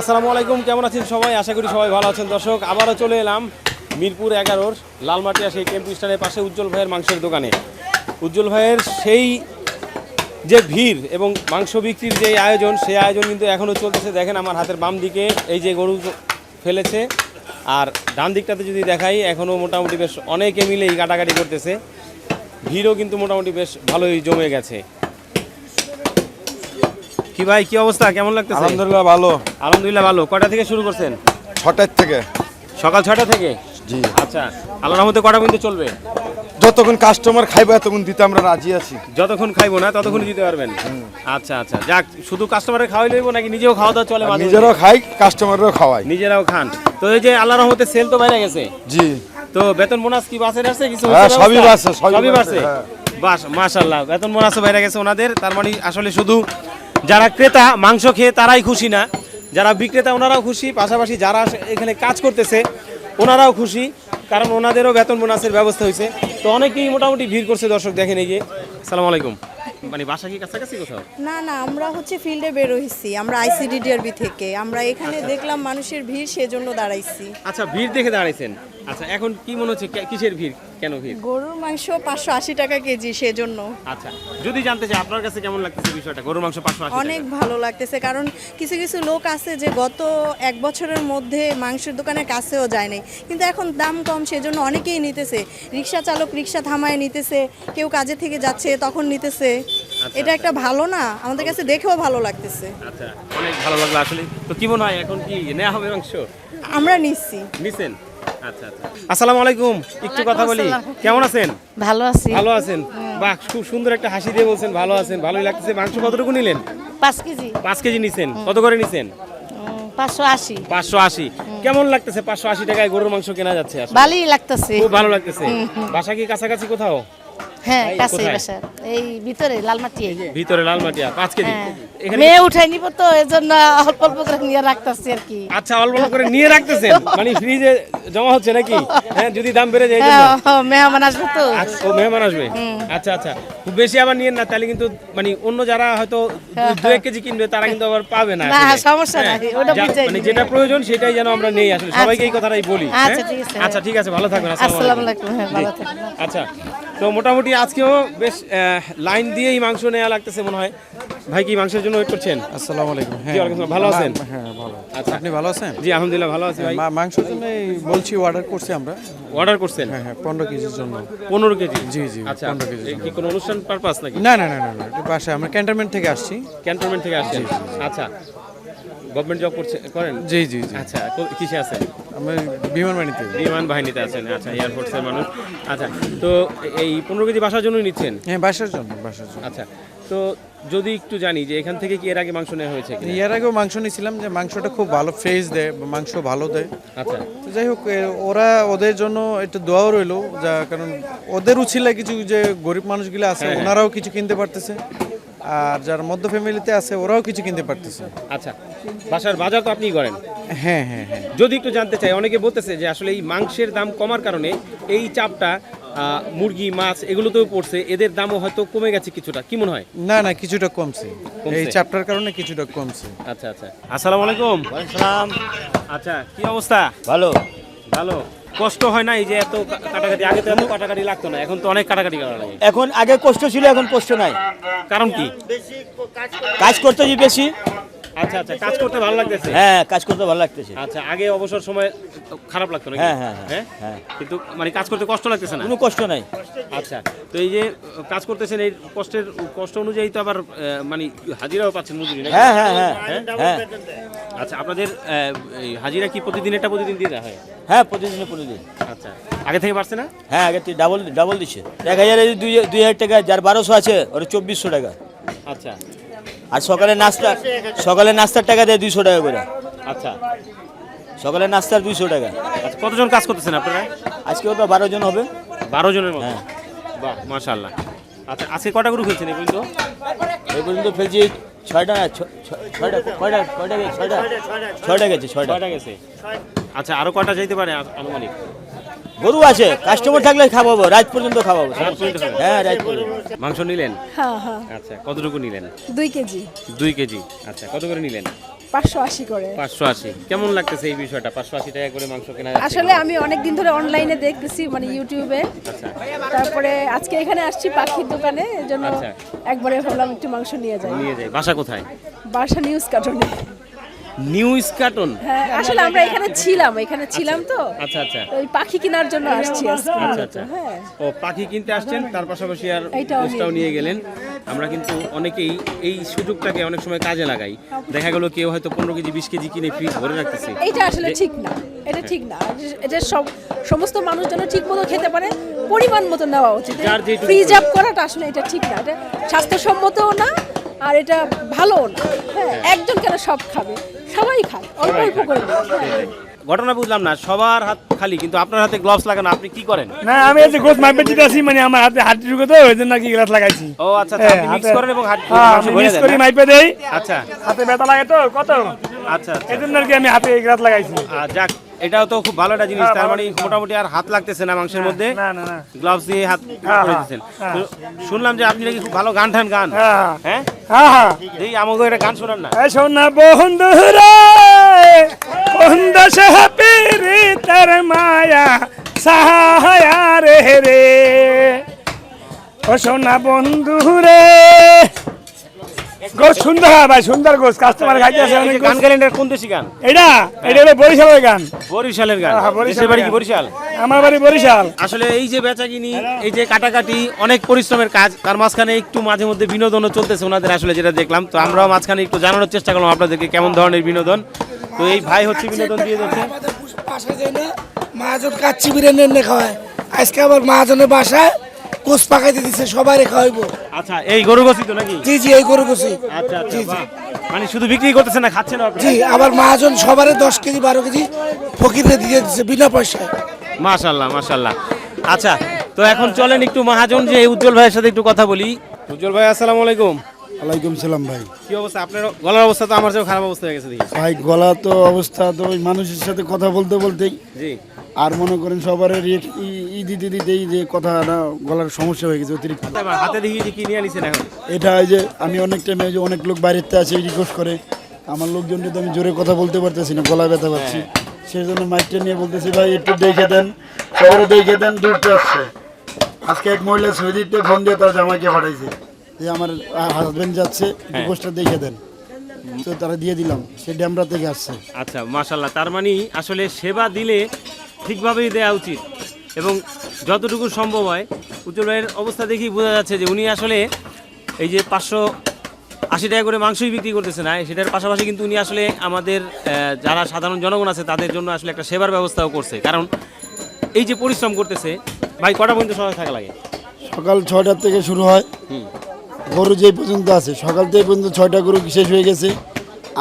আসসালামু আলাইকুম, কেমন আছেন সবাই? আশা করি সবাই ভালো আছেন। দর্শক, আবারও চলে এলাম মিরপুর এগারোর লালমাটিয়া সেই ক্যাম্প স্টারের পাশে উজ্জ্বল ভাইয়ের মাংসের দোকানে। উজ্জ্বল ভাইয়ের সেই যে ভিড় এবং মাংস বিক্রির যে আয়োজন, সেই আয়োজন কিন্তু এখনও চলতেছে। দেখেন আমার হাতের বাম দিকে এই যে গরু ফেলেছে, আর ডান দিকটাতে যদি দেখাই এখনও মোটামুটি বেশ অনেকে মিলেই কাটাকাটি করতেছে। ভিড়ও কিন্তু মোটামুটি বেশ ভালোই জমে গেছে। কি ভাই কি অবস্থা? কেমন লাগতেছে? আলহামদুলিল্লাহ ভালো। আলহামদুলিল্লাহ ভালো। কটা থেকে শুরু করছেন? ছটার থেকে। সকাল ছটা থেকে? জি। আচ্ছা আল্লাহর রহমতে কটা পর্যন্ত চলবে? যতক্ষণ কাস্টমার খাইবে ততক্ষণ দিতে আমরা রাজি আছি। যতক্ষণ খাইবো না ততক্ষণই দিতে পারবেন? আচ্ছা আচ্ছা। যাক শুধু কাস্টমারের খাওয়াই লইবো নাকি নিজেও খাওয়া দাওয়া চলে নিজেরাও খাই কাস্টমাররাও খাওয়াই। নিজেরাও খান। তো এই যে আল্লাহর রহমতে সেল তো বাইরে গেছে? জি। তো বেতন বোনাস কি বাসের আছে কিছু হ্যাঁ, সবই? বাড়ছে, সবই বাড়ছে হ্যাঁ। বাস মাশাল্লাহ বেতন বোনাসও বাইরে গেছে ওনাদের। তার মানে আসলে শুধু যারা ক্রেতা মাংস খেয়ে তারাই খুশি না। যারা বিক্রেতা ওনারাও খুশি। পাশাপাশি যারা এখানে কাজ করতেছে ওনারাও খুশি কারণ ওনাদেরও বেতন বোনাসের ব্যবস্থা হয়েছে। তো অনেকেই মোটামুটি ভিড় করছে দর্শক দেখেন এই যে। সালাম আলাইকুম। মানে বাসা কি কাছাকাছি কোথাও? না না আমরা হচ্ছে ফিল্ডে বের হইছি। আমরা আইসিডিডিআরবি থেকে। আমরা এখানে দেখলাম মানুষের ভিড় সেজন্য দাঁড়াইছি। আচ্ছা ভিড় দেখে দাঁড়াইছেন। আচ্ছা এখন কি মনে হচ্ছে কিসের ভিড়? কেন ভিড়? গরুর মাংস পাঁচশো আশি টাকা কেজি সেজন্য। আচ্ছা যদি জানতে চাই আপনার কাছে কেমন লাগতেছে বিষয়টা গরুর মাংস পাঁচশো আশি অনেক ভালো লাগতেছে কারণ কিছু কিছু লোক আছে যে গত এক বছরের মধ্যে মাংসের দোকানে কাছেও যায় নাই। কিন্তু এখন দাম কম সেজন্য অনেকেই নিতেছে। রিক্সা চালক রিক্সা থামায় নিতেছে কেউ কাজে থেকে যাচ্ছে তখন নিতেছে। এটা একটা ভালো না আমাদের কাছে দেখেও ভালো লাগতেছে। আচ্ছা অনেক ভালো লাগল আসলে। তো কি মনে হয় এখন কি নেওয়া হবে মাংস? আমরা নিচ্ছি। নিছেন? আচ্ছা আচ্ছা আসসালামু আলাইকুম। একটু কথা বলি। কেমন আছেন? ভালো আছি। ভালো আছেন? বাহ খুব সুন্দর একটা হাসি দিয়ে বলছেন ভালো আছেন ভালোই লাগতেছে। মাংস কতটুকু নিলেন? পাঁচ কেজি। পাঁচ কেজি নিছেন। কত করে নিছেন? পাঁচশো আশি। পাঁচশো আশি। কেমন লাগতেছে? পাঁচশো আশি টাকায় গরুর মাংস কেনা যাচ্ছে আসলে? ভালোই লাগতেছে। খুব ভালো লাগতেছে। বাসা কি কাছাকাছি কোথাও? হ্যাঁ কাছে বাসা এই ভিতরে লালমাটি ভিতরে লালমাটিয়া পাঁচ কেজি। হ্যাঁ। মেয়ে উঠাই নিব তো এই অল্প অল্প করে নিয়ে রাখতেছি আর কি। আচ্ছা অল্প অল্প করে নিয়ে রাখতেছেন? মানে ফ্রিজে জমা হচ্ছে নাকি? হ্যাঁ যদি দাম বেড়ে যায় এই জন্য? মেহমান আসবে তো। আচ্ছা, ও মেহমান আসবে? আচ্ছা আচ্ছা। খুব বেশি আবার নিয়েন না তাহলে কিন্তু মানে অন্য যারা হয়তো দু- এক কেজি কিনবে তারা কিন্তু আবার পাবে না না, সমস্যা নাই, ওটা বুঝাই মানে যেটা প্রয়োজন সেটাই যেন আমরা নেই আসলে। সবাইকে এই কথাটাই বলি আচ্ছা? ঠিক আছে। আচ্ছা ঠিক আছে ভালো থাকবেন আসসালামু আসসালামু আলাইকুম। হ্যাঁ ভালো থাকবেন। আচ্ছা। তো মোটামুটি আজকেও বেশ লাইন দিয়েই মাংস নেওয়া লাগতেছে মনে হয়। ভাই কি মাংসের জন্য ওয়েট করছেন? আসসালামু আলাইকুম। হ্যাঁ। ভালো আছেন? হ্যাঁ ভালো। আচ্ছা। আপনি ভালো আছেন? জি আলহামদুলিল্লাহ ভালো আছি ভাই। মাংসের জন্য বলছি অর্ডার করছি আমরা। অর্ডার করছেন? হ্যাঁ হ্যাঁ পনেরো কেজির জন্য। পনেরো কেজি? জি, জি, আচ্ছা 15 কেজি কি কোনো অনুষ্ঠান পারপাস নাকি? না না না না এটা বাসায় আমরা ক্যান্টনমেন্ট থেকে আসছি। ক্যান্টনমেন্ট থেকে আসছেন। আচ্ছা। গভর্নমেন্ট জব করছে করেন? জি জি জি। আচ্ছা কিসে আছেন? আমরা বিমান বাহিনীতে। বিমান বাহিনীতে আছেন আচ্ছা এয়ারফোর্সের মানুষ। আচ্ছা তো এই পনেরো কেজি বাসার জন্যই নিচ্ছেন? হ্যাঁ বাসার জন্য বাসার জন্য। আচ্ছা তো যদি একটু জানি যে এখান থেকে কি এর আগে মাংস নেওয়া হয়েছে? এর আগেও মাংস নিয়েছিলাম যে মাংসটা খুব ভালো ফ্রেশ দেয় মাংস ভালো দেয়। আচ্ছা। তো যাই হোক ওরা ওদের জন্য একটু দোয়াও রইল যা কারণ ওদের উচিলে কিছু যে গরিব মানুষগুলো আছে হ্যাঁ, ওনারাও কিছু কিনতে পারতেছে। আর যারা মধ্য ফ্যামিলিতে আছে ওরাও কিছু কিনতে পারতেছে। আচ্ছা বাসার বাজার তো আপনিই করেন? হ্যাঁ হ্যাঁ হ্যাঁ। যদি একটু জানতে চাই অনেকে বলতেছে যে আসলে এই মাংসের দাম কমার কারণে এই চাপটা মুরগি মাছ এগুলোতেও পড়ছে এদের দামও হয়তো কমে গেছে কিছুটা। কি মনে হয়? না না কিছুটা কমছে? এই চাপটার কারণে কিছুটা কমছে। আচ্ছা আচ্ছা। আসসালামু আলাইকুম। সালাম। আচ্ছা কি অবস্থা? ভালো। ভালো। কষ্ট হয় না এই যে এত কাটাকাটি আগে তো এত কাটাকাটি লাগতো না এখন তো অনেক কাটাকাটি করা লাগে। এখন আগে কষ্ট ছিল এখন কষ্ট নাই। কারণ কি? কাজ করতে যে বেশি। আচ্ছা আচ্ছা কাজ করতে ভালো লাগতেছে? হ্যাঁ কাজ করতে ভালো লাগতেছে। আচ্ছা আগে অবসর সময় খারাপ লাগতো না হ্যাঁ, হ্যাঁ, হ্যাঁ, হ্যাঁ? হ্যাঁ। কিন্তু মানে কাজ করতে কষ্ট লাগতেছে না? কোনো কষ্ট নাই। আচ্ছা তো এই যে কাজ করতেছেন এই কষ্টের কষ্ট অনুযায়ী তো আবার মানে হাজিরাও পাচ্ছেন মজুরি নাকি? হ্যাঁ হ্যাঁ হ্যাঁ হ্যাঁ আচ্ছা আপনাদের এই হাজিরা কি প্রতিদিন এটা প্রতিদিন দিয়ে দেওয়া হয়? হ্যাঁ প্রতিদিন প্রতিদিন। আচ্ছা আগে থেকে পারছে না? হ্যাঁ আগে তুই ডাবল ডাবল দিচ্ছে। এক হাজার এই দুই দুই হাজার টাকা যার বারোশো আছে ওরা চব্বিশশো টাকা। আচ্ছা আর সকালে নাস্তা সকালে নাস্তার টাকা দেয় দুইশো টাকা করে। আচ্ছা। সকালে নাস্তার দুইশো টাকা। আচ্ছা কতজন কাজ করতেছেন আপনারা? আজকে ওটা বারো জন হবে। বারো জনের মতো? হ্যাঁ। বাহ মাশাল্লাহ আচ্ছা আজকে কটা গরু খেয়েছেন এই পর্যন্ত? এই পর্যন্ত ফেলছি ছয়টা না ছয়টা কয়টা কয়টা গেছে? ছয়টা? ছয়টা গেছে ছয়টা। গেছে। আচ্ছা আরও কটা যাইতে পারে আনুমানিক? গরু আছে কাস্টমার থাকলে খাওয়াবো রাত পর্যন্ত খাওয়াবো? হ্যাঁ রাত পর্যন্ত। মাংস নিলেন? হ্যাঁ হ্যাঁ। আচ্ছা কতটুকু নিলেন? দুই কেজি। দুই কেজি। আচ্ছা কত করে নিলেন? পাঁচশো আশি করে। পাঁচশো আশি। কেমন লাগতেছে এই বিষয়টা? পাঁচশো আশি টাকা করে মাংস কেনা যাচ্ছে? আসলে আমি অনেক দিন ধরে অনলাইনে দেখতেছি মানে ইউটিউবে আচ্ছা। তারপরে আজকে এখানে আসছি পাখির দোকানে এজন্য আচ্ছা। একবারে ভাবলাম একটু মাংস নিয়ে যাই। নিয়ে যাই। বাসা কোথায়? বাসা নিউজ কার্টুনে নিউজ কার্টন হ্যাঁ আসলে আমরা এখানে ছিলাম এখানে ছিলাম তো। আচ্ছা আচ্ছা। ওই পাখি কেনার জন্য আসছি আচ্ছা আচ্ছা। হ্যাঁ। ও পাখি কিনতে আসছেন তার পাশাপাশি আর এইটাও নিয়ে গেলেন। আমরা কিন্তু অনেকেই এই সুযোগটাকে অনেক সময় কাজে লাগাই। দেখা গেল কেউ হয়তো পনেরো কেজি বিশ কেজি কিনে ফ্রিজ ভরে রাখতেছে। এটা আসলে ঠিক না এটা ঠিক না। এটা সব সমস্ত মানুষ যেন ঠিক মতো খেতে পারে পরিমাণ মতো নেওয়া উচিত। ফ্রিজ আপ করাটা আসলে এটা ঠিক না। এটা স্বাস্থ্যসম্মতও না আর এটা ভালোও না। হ্যাঁ। একজন কেন সব খাবে? সবাই খায় অল্প অল্প করে হ্যাঁ। ঘটনা বুঝলাম না সবার হাত খালি কিন্তু আপনার হাতে গ্লাভস লাগানো আপনি কি করেন? না আমি এই যে গোস মাইপে দিতে আসি মানে আমার হাতে হাত ঢুকে তো ওই জন্য কি গ্লাস লাগাইছি। ও আচ্ছা আচ্ছা, আপনি মিক্স করেন এবং হাত হ্যাঁ, আমি মিক্স করি না? মাইপে দেই। আচ্ছা। হাতে ব্যথা লাগে তো কত? আচ্ছা আচ্ছা। এই জন্য আর কি আমি হাতে এই গ্লাস লাগাইছি যাক এটাও তো খুব ভালো একটা জিনিস হ্যাঁ, তার মানে মোটামুটি আর হাত লাগতেছে না মাংসের মধ্যে। না না গ্লাভস দিয়ে হাত হ্যাঁ, হ্যাঁ, হ্যাঁ। শুনলাম যে আপনি নাকি খুব ভালো গান টান গান। হ্যাঁ। হ্যাঁ? হ্যাঁ হ্যাঁ। এই আমাকে একটা গান শোনান না। শোনা বন্ধু রে বন্ধু সে পিরি তার মায়া সাহায়া রে রে। ও সোনা বন্ধু রে গোস সুন্দর ভাই সুন্দর গোস। কাস্টমার খাইতে আছে এই অনেক যে গোস। গান ক্যালেন্ডার কোন দেশি গান? এটা এটা হলো বরিশালের গান। বরিশালের গান। দেশের বাড়ি কি বরিশাল? আমার বাড়ি বরিশাল। আসলে এই যে বেচাকিনি এই যে কাটাকাটি অনেক পরিশ্রমের কাজ তার মাঝখানে একটু মাঝে মধ্যে বিনোদনও চলতেছে ওনাদের আসলে যেটা দেখলাম। তো আমরাও মাঝখানে একটু জানানোর চেষ্টা করলাম আপনাদেরকে কেমন ধরনের বিনোদন। তো এই ভাই হচ্ছে বিনোদন দিয়ে আমাদের বাসায় যাই না মহাজন কাচ্চি বিরিয়ানি এনে খাওয়ায়। আজকে আবার মহাজনের বাসায় কোচ পাকাইতে দিচ্ছে সবাই খাওয়াইবো। আচ্ছা এই গরু গছি তো নাকি? জি জি এই গরু গুছি। আচ্ছা আচ্ছা বাহ। মানে শুধু বিক্রি করতেছে না খাচ্ছেন আপনি? জি আবার মহাজন সবারে দশ কেজি বারো কেজি ফকিরে দিয়ে দিচ্ছে বিনা পয়সায়। মাশাল্লাহ মাশাল্লাহ। আচ্ছা তো এখন চলেন একটু মহাজন যে উজ্জ্বল ভাইয়ের সাথে একটু কথা বলি। উজ্জ্বল ভাই আসসালামু আলাইকুম। ওয়ালাইকুম সালাম ভাই। কি অবস্থা? আপনার গলার অবস্থা তো আমার চেয়েও খারাপ অবস্থা হয়ে গেছে দেখি। ভাই গলা তো অবস্থা তো ওই মানুষের সাথে কথা বলতে বলতেই জি। আর মনে করেন সবার ই- দিতে দিতেই যে কথা গলার সমস্যা হয়ে গেছে অতিরিক্ত। হাতে দেখি কি নিয়ে আনিছেন এখন? এটা যে আমি অনেক টাইমে যে অনেক লোক বাইরেতে আছে রিকোয়েস্ট করে। আমার লোকজনকে তো আমি জোরে কথা বলতে পারতেছি না গলা ব্যথা পাচ্ছি। সেই জন্য মাইকটা নিয়ে বলতেছি ভাই একটু দেখে দেন সবাই দেখে দেন দূরতে আসছে আজকে এক মহিলা সৌদিতে ফোন দিয়ে তার জামাইকে পাঠাইছে। যে আমার হাজবেন্ড যাচ্ছে রিকোয়েস্টটা দেখে দেন। তো তারা দিয়ে দিলাম সে ড্যামরা থেকে আসছে। আচ্ছা মাশাল্লাহ তার মানে আসলে সেবা দিলে ঠিকভাবেই দেওয়া উচিত। এবং যতটুকু সম্ভব হয় উজ্জ্বল ভাইয়ের অবস্থা দেখেই বোঝা যাচ্ছে যে উনি আসলে এই যে পাঁচশো আশি টাকা করে মাংসই বিক্রি করতেছে না সেটার পাশাপাশি কিন্তু উনি আসলে আমাদের যারা সাধারণ জনগণ আছে তাদের জন্য আসলে একটা সেবার ব্যবস্থাও করছে। কারণ এই যে পরিশ্রম করতেছে ভাই কটা পর্যন্ত সময় থাকা লাগে? সকাল ছয়টার থেকে শুরু হয়। গরু যেই পর্যন্ত আছে সকাল থেকে পর্যন্ত ছয়টা গরু শেষ হয়ে গেছে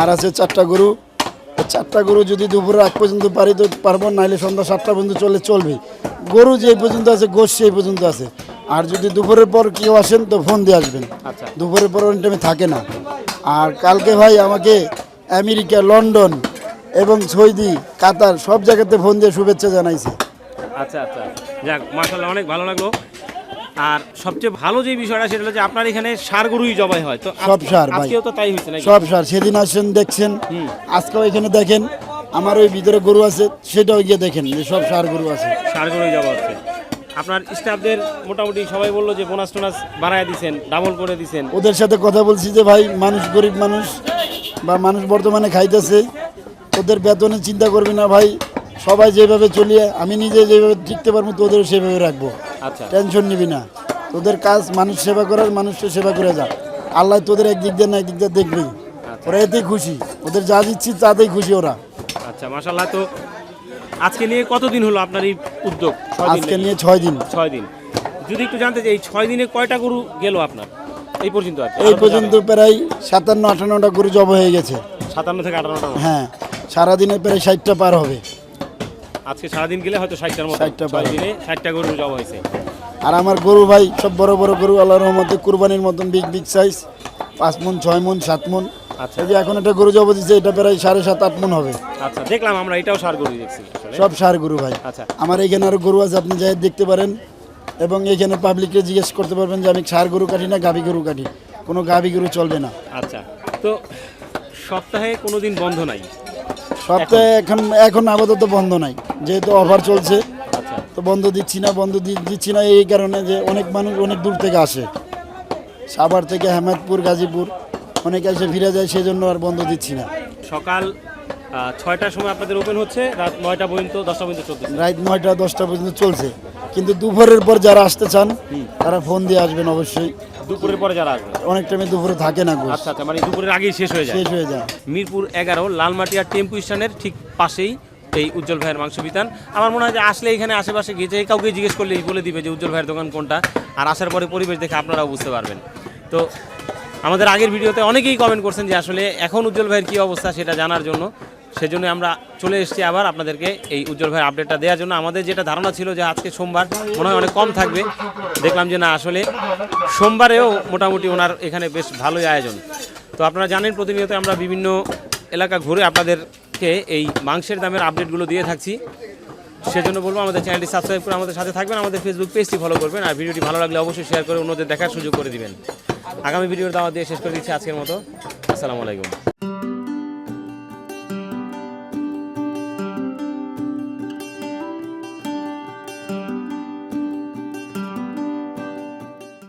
আর আছে চারটা গরু। চারটা গরু যদি দুপুরে আগ পর্যন্ত পারি তো পারব নাইলে সন্ধ্যা সাতটা পর্যন্ত চলে চলবে। গরু যেই পর্যন্ত আছে গোশ সেই পর্যন্ত আছে। আর যদি দুপুরের পর কেউ আসেন তো ফোন দিয়ে আসবেন। আচ্ছা। দুপুরের পর অন টাইমে থাকে না। আর কালকে ভাই আমাকে আমেরিকা লন্ডন এবং সৌদি কাতার সব জায়গাতে ফোন দিয়ে শুভেচ্ছা জানাইছে। আচ্ছা আচ্ছা। যাক মাশাল্লাহ অনেক ভালো লাগল। আর সবচেয়ে ভালো যে বিষয়টা সেটা হলো যে আপনার এখানে সার গরুই জবাই হয়। তো সব ভাই। আজকেও তো তাই হয়েছে নাকি? সব সার সেদিন আসছেন দেখছেন। আজকেও এখানে দেখেন আমার ওই ভিতরে গরু আছে সেটাও গিয়ে দেখেন যে সব সার গরু আছে। সার গরুই জবা হচ্ছে। আপনার স্টাফদের মোটামুটি সবাই বলল যে বোনাস টোনাস বাড়ায় দিছেন ডাবল করে দিছেন। ওদের সাথে কথা বলছি যে ভাই মানুষ গরিব মানুষ বা মানুষ বর্তমানে খাইতেছে ওদের বেতনে চিন্তা করবি না ভাই। সবাই যেভাবে চলিয়ে আমি নিজে যেভাবে টিকতে পারব তোদেরও সেভাবে রাখব। টেনশন নিবি না। তোদের কাজ মানুষ সেবা করার মানুষকে সেবা করে যা। আল্লাহ তোদের একদিক দিয়ে না একদিক দিয়ে দেখবেই ওরা এতেই খুশি। ওদের যা দিচ্ছি তাতেই খুশি ওরা। আচ্ছা মাশাল্লাহ তো আজকে নিয়ে কতদিন হলো আপনার এই উদ্যোগ? আজকে নিয়ে ছয় দিন। ছয় দিন। যদি একটু জানতে চাই এই ছয় দিনে কয়টা গরু গেল আপনার? এই পর্যন্ত এই পর্যন্ত প্রায় সাতান্ন আটান্নটা গরু জব হয়ে গেছে। সাতান্ন থেকে আটান্নটা হ্যাঁ সারাদিনে প্রায় ষাটটা পার হবে। আজকে সারাদিন গেলে হয়তো ষাটটার মতো 60টা ছয় দিনে ষাটটা গরু জবা হয়েছে। আর আমার গরু ভাই সব বড় বড় গরু আল্লাহর রহমতে কুরবানির মতন বিগ বিগ সাইজ পাঁচ মন ছয় মন সাত মন। আচ্ছা। এই যে এখন একটা গরু জব দিচ্ছে এটা প্রায় সাড়ে সাত আট মন হবে। আচ্ছা দেখলাম আমরা এটাও সার গরু দেখছি সব সার গরু ভাই। আচ্ছা। আমার এখানে আরও গরু আছে আপনি যাই দেখতে পারেন। এবং এখানে পাবলিককে জিজ্ঞেস করতে পারবেন যে আমি সার গরু কাটি না গাভী গরু কাটি? কোনো গাভী গরু চলবে না। আচ্ছা তো সপ্তাহে কোনো দিন বন্ধ নাই? সপ্তাহে এখন এখন আপাতত বন্ধ নাই। যেহেতু অফার চলছে তো বন্ধ দিচ্ছি না বন্ধ দিচ্ছি না এই কারণে যে অনেক মানুষ অনেক দূর থেকে আসে। সাভার থেকে হেমাদপুর গাজীপুর অনেকে এসে ফিরে যায় সেজন্য আর বন্ধ দিচ্ছি না। সকাল ছয়টার সময় আপনাদের ওপেন হচ্ছে রাত নয়টা পর্যন্ত দশটা পর্যন্ত চলতেছে। রাত নয়টা দশটা পর্যন্ত চলছে। কিন্তু দুপুরের পর যারা আসতে চান তারা ফোন দিয়ে আসবেন অবশ্যই। দুপুরের পরে যারা আসবে অনেক টাইমে দুপুরে থাকে না আচ্ছা আচ্ছা মানে দুপুরের আগেই শেষ হয়ে যায়। শেষ হয়ে যায়। মিরপুর এগারো লালমাটিয়া টেম্পু স্ট্যান্ডের ঠিক পাশেই এই উজ্জ্বল ভাইয়ের মাংস বিতান। আমার মনে হয় যে আসলে এখানে আশেপাশে গিয়ে কাউকে জিজ্ঞেস করলে বলে দিবে যে উজ্জ্বল ভাইয়ের দোকান কোনটা। আর আসার পরে পরিবেশ দেখে আপনারাও বুঝতে পারবেন। তো আমাদের আগের ভিডিওতে অনেকেই কমেন্ট করছেন যে আসলে এখন উজ্জ্বল ভাইয়ের কী অবস্থা সেটা জানার জন্য। সেজন্য আমরা চলে এসেছি আবার আপনাদেরকে এই উজ্জ্বল ভাইয়ের আপডেটটা দেওয়ার জন্য। আমাদের যেটা ধারণা ছিল যে আজকে সোমবার, মনে হয় অনেক কম থাকবে। দেখলাম যে না, আসলে সোমবারেও মোটামুটি ওনার এখানে বেশ ভালোই আয়োজন। তো আপনারা জানেন প্রতিনিয়ত আমরা বিভিন্ন এলাকা ঘুরে আপনাদেরকে এই মাংসের দামের আপডেটগুলো দিয়ে থাকছি। সেজন্য বলব আমাদের চ্যানেলটি সাবস্ক্রাইব করে আমাদের সাথে থাকবেন, আমাদের ফেসবুক পেজটি ফলো করবেন, আর ভিডিওটি ভালো লাগলে অবশ্যই শেয়ার করে অন্যদের দেখার সুযোগ করে দিবেন। আগামী ভিডিওটা আমাদের দিয়ে শেষ করে দিচ্ছি আজকের মতো। আসসালামু আলাইকুম।